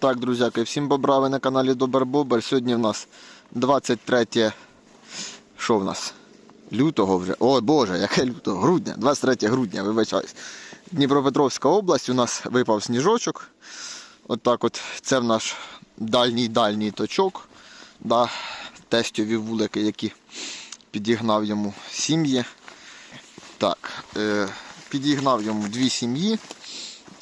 Так, друзяки, всім бобра, ви на каналі Добер Бобер. Сьогодні в нас 23. Що в нас? Лютого вже. О Боже, яке лютого? Грудня, 23 грудня, вибачаюсь. Дніпропетровська область, у нас випав сніжочок. От так от. Це в наш дальній-дальній точок. Да, тестові вулики, які підігнав йому сім'ї. Так, е, підігнав йому дві сім'ї.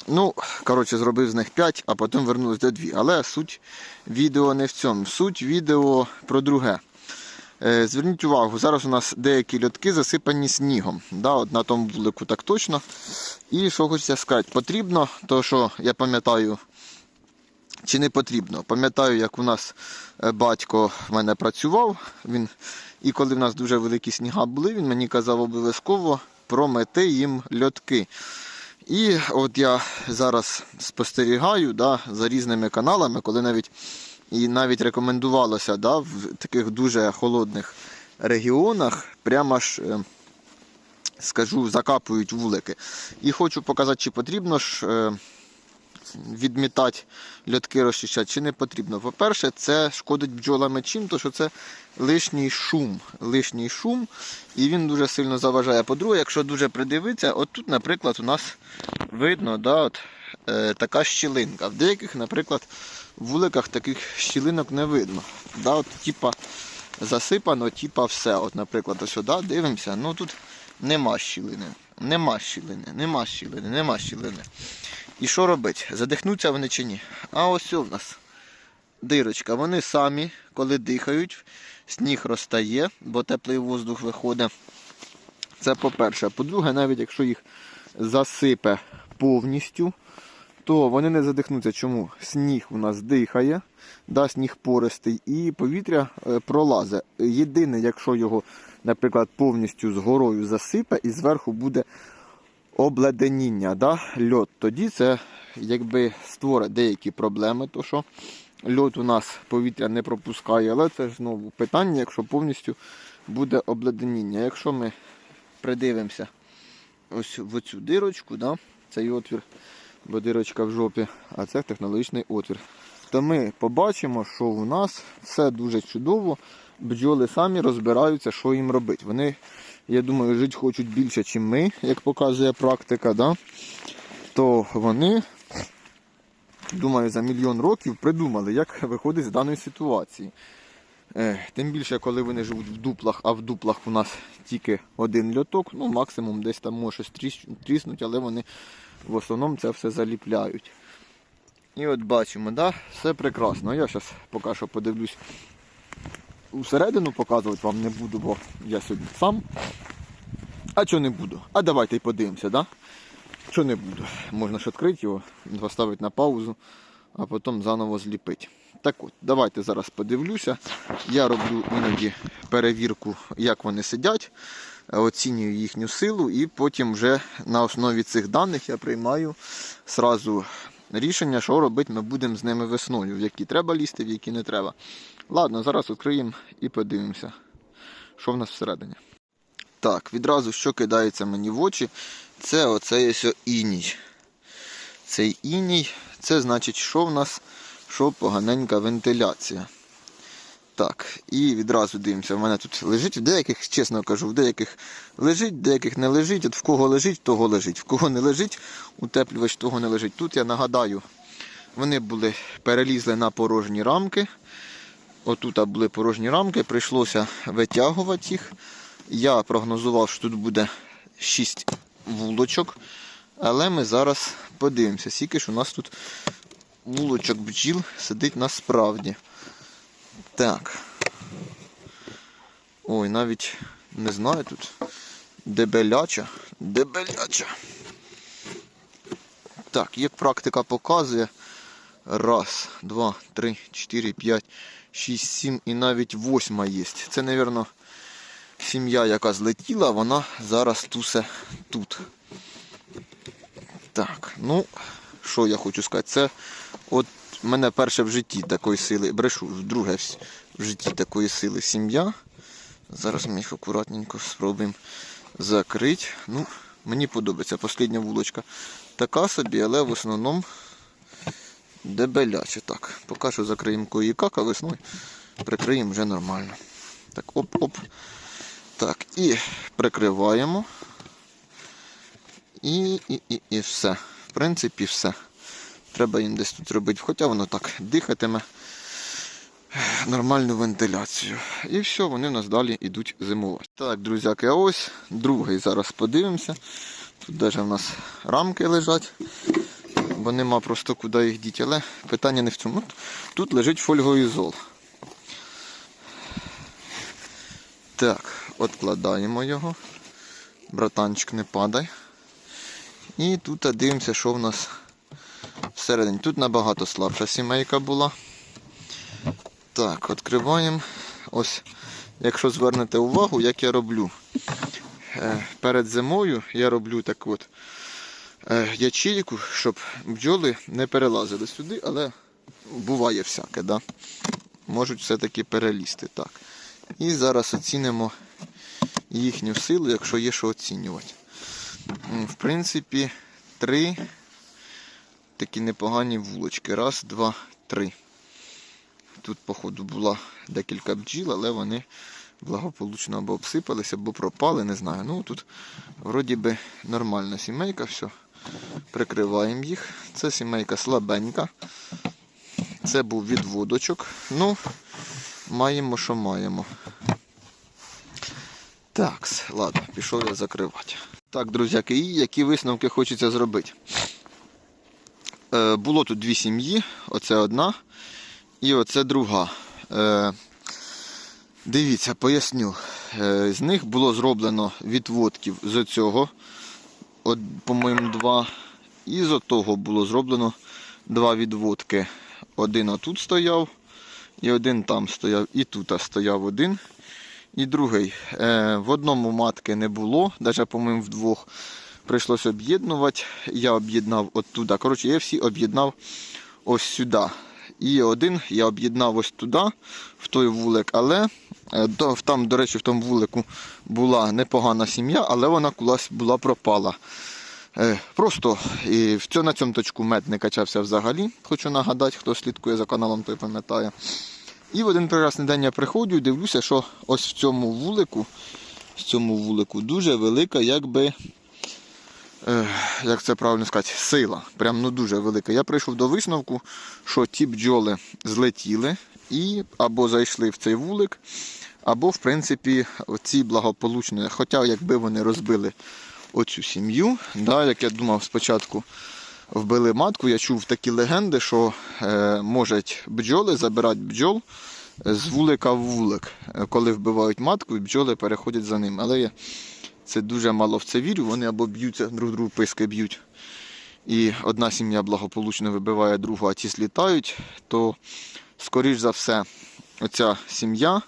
Ну, коротше, зробив з них 5, а потім вернувся до 2. Але суть відео не в цьому. Суть відео про друге. Е, зверніть увагу, зараз у нас деякі льотки засипані снігом. На тому вулику так точно. І що хочеться сказати, потрібно, то що я пам'ятаю, чи не потрібно. Пам'ятаю, як у нас е, батько в мене працював. І коли в нас дуже великі сніга були, він мені казав обов'язково промити їм льотки. І от я зараз спостерігаю да, за різними каналами, коли навіть і навіть рекомендувалося да, в таких дуже холодних регіонах, прямо ж, е, скажу, закапують вулики. І хочу показати, чи потрібно ж е, відмітати льотки розчищати, чи не потрібно. По-перше, це шкодить бджолами чим, то що це лишній шум. Лишній шум, і він дуже сильно заважає. По-друге, якщо дуже придивитися, от тут, наприклад, у нас видно да, от, е, така щілинка. В деяких, наприклад, вуликах таких щілинок не видно. Да, от, типа, засипано, типа все. От, наприклад, ось сюди дивимося, ну тут нема щілини. Нема щілини, нема щілини, нема щілини. І що робити? Задихнуться вони чи ні? А ось у нас дирочка. Вони самі, коли дихають, сніг розтає, бо теплий воздух виходить. Це по-перше. По-друге, навіть якщо їх засипе повністю, то вони не задихнуться. Чому? Сніг у нас дихає, да, сніг пористий і повітря е, пролазить. Єдине, якщо його, наприклад, повністю з горою засипе і зверху буде обледеніння, да, льот, тоді це якби створить деякі проблеми, то що льот у нас повітря не пропускає, але це ж знову питання, якщо повністю буде обледеніння. Якщо ми придивимося ось в цю дирочку, да, цей отвір, бо дирочка в жопі, а це технологічний отвір, то ми побачимо, що у нас все дуже чудово. Бджоли самі розбираються, що їм робити. Вони, я думаю, жити хочуть більше, ніж ми, як показує практика. Да? То вони, думаю, за мільйон років придумали, як виходить з даної ситуації. Е, Тим більше, коли вони живуть в дуплах, а в дуплах у нас тільки один льоток, ну максимум десь там може щось тріснуть, але вони в основному це все заліпляють. І от бачимо, да? все прекрасно. Я зараз поки що подивлюсь усередину показувати вам не буду, бо я сьогодні сам. А чого не буду? А давайте й подивимося, да? Що не буду. Можна ж відкрити його, поставити на паузу, а потім заново зліпити. Так от, давайте зараз подивлюся. Я роблю іноді перевірку, як вони сидять, оцінюю їхню силу і потім вже на основі цих даних я приймаю сразу рішення, що робити ми будемо з ними весною, в які треба лізти, в які не треба. Ладно, зараз відкриємо і подивимося, що в нас всередині. Так, відразу що кидається мені в очі, це оцей ось іній. Цей іній, це значить, що в нас, що поганенька вентиляція. Так, і відразу дивимося. В мене тут лежить, в деяких, чесно кажу, в деяких лежить, в деяких не лежить. От в кого лежить, того лежить. В кого не лежить, утеплювач того не лежить. Тут я нагадаю, вони були перелізли на порожні рамки. Отут були порожні рамки, прийшлося витягувати їх. Я прогнозував, що тут буде 6 вулочок. Але ми зараз подивимося, скільки ж у нас тут вулочок бджіл сидить насправді. Так. Ой, навіть не знаю тут. Дебеляча. Дебеляча. Так, як практика показує. Раз, два, три, чотири, п'ять, шість, сім і навіть восьма є. Це, мабуть, сім'я, яка злетіла, вона зараз тусе тут. Так, ну, що я хочу сказати, це от мене перше в житті такої сили, брешу, друге в в житті такої сили сім'я. Зараз ми їх акуратненько спробуємо закрити. Ну, мені подобається. Послідня вулочка така собі, але в основному Дебеляче так. Поки що закриємо кої кака весною. Прикриємо вже нормально. Так, оп-оп. Так, і прикриваємо. І, і, і, і все. В принципі, все. Треба їм десь тут робити. Хоча воно так дихатиме нормальну вентиляцію. І все, вони в нас далі йдуть зимувати. Так, друзяки, а ось другий зараз подивимося. Тут навіть у нас рамки лежать, бо нема просто куди їх діти. Але питання не в цьому. Тут лежить фольгоізол. Так, откладаємо його. Братанчик, не падай. І тут дивимося, що в нас всередині. Тут набагато слабша сімейка була. Так, відкриваємо. Ось, якщо звернете увагу, як я роблю. Е, Перед зимою я роблю так от ячейку, щоб бджоли не перелазили сюди, але буває всяке, да? можуть все-таки перелізти. Так. І зараз оцінимо їхню силу, якщо є що оцінювати. В принципі, три такі непогані вулочки. Раз, два, три. Тут, походу, була декілька бджіл, але вони благополучно або обсипалися, або пропали, не знаю. Ну тут вроді би нормальна сімейка, все. Прикриваємо їх. Це сімейка слабенька. Це був відводочок. Ну, маємо, що маємо. Так, ладно, пішов я закривати. Так, друзяки, і які висновки хочеться зробити. Е, було тут дві сім'ї, оце одна і оце друга. Е, дивіться, поясню. Е, з них було зроблено відводків з цього, по-моєму, два. І з того було зроблено два відводки. Один отут стояв, і один там стояв, і тут стояв один. І другий. Е, в одному матки не було, навіть, по-моєму, в двох прийшлось об'єднувати. Я об'єднав оттуда. Коротше, я всі об'єднав ось сюди. І один я об'єднав ось туди, в той вулик, але е, там, до речі, в тому вулику була непогана сім'я, але вона кудись була пропала. Е, Просто і на цьому точку мед не качався взагалі. Хочу нагадати, хто слідкує за каналом, той пам'ятає. І в один прекрасний день я приходжу і дивлюся, що ось в цьому вулику, в цьому вулику дуже велика, якби, як це правильно сказати, сила. Прям ну дуже велика. Я прийшов до висновку, що ті бджоли злетіли і або зайшли в цей вулик, або, в принципі, ці благополучні, хоча якби вони розбили оцю сім'ю, да, як я думав спочатку, вбили матку, я чув такі легенди, що е, можуть бджоли забирати бджол з вулика в вулик, Е, коли вбивають матку, і бджоли переходять за ним. Але це дуже мало в це вірю. Вони або б'ються, друг другу писки б'ють. І одна сім'я благополучно вибиває другу, а ті злітають, то, скоріш за все, оця сім'я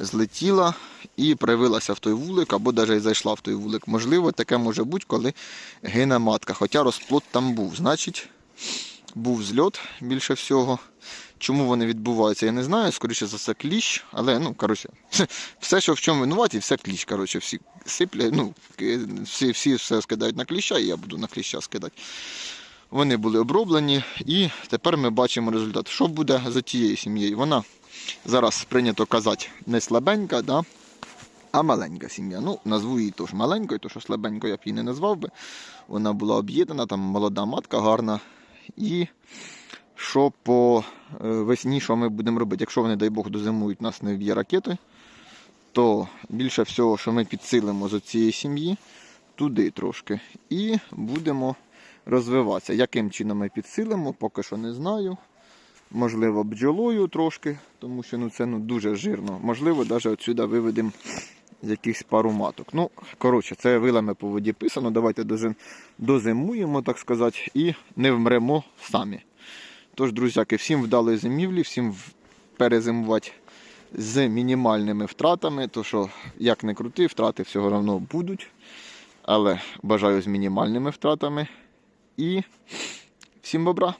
злетіла і привилася в той вулик, або навіть зайшла в той вулик. Можливо, таке може бути, коли гине матка. Хоча розплод там був. Значить, був зльот більше всього. Чому вони відбуваються, я не знаю. Скоріше за все, кліщ, але ну, коротше, все, що в чому винуваті, все кліщ. Коротше, всі сиплять, ну, всі, всі все скидають на кліща, і я буду на кліща скидати. Вони були оброблені, і тепер ми бачимо результат. Що буде за тією сім'єю? Вона зараз прийнято казати не слабенька, да? а маленька сім'я. Ну, назву її теж маленькою, то що слабенькою я б її не назвав би. Вона була об'єднана, там молода матка гарна. І що по е, весні, що ми будемо робити? Якщо вони, дай Бог, дозимують нас не вб'є ракети, то більше всього, що ми підсилимо з цієї сім'ї, туди трошки. І будемо розвиватися. Яким чином ми підсилимо, поки що не знаю. Можливо, бджолою трошки, тому що ну, це ну, дуже жирно. Можливо, навіть отсюди виведемо якихось пару маток. Ну, коротше, це вилами по воді писано. Давайте дозимуємо, так сказати, і не вмремо самі. Тож, друзяки, всім вдалої зимівлі, всім перезимувати з мінімальними втратами, то що, як не крути, втрати все одно будуть. Але бажаю з мінімальними втратами. І всім бобра!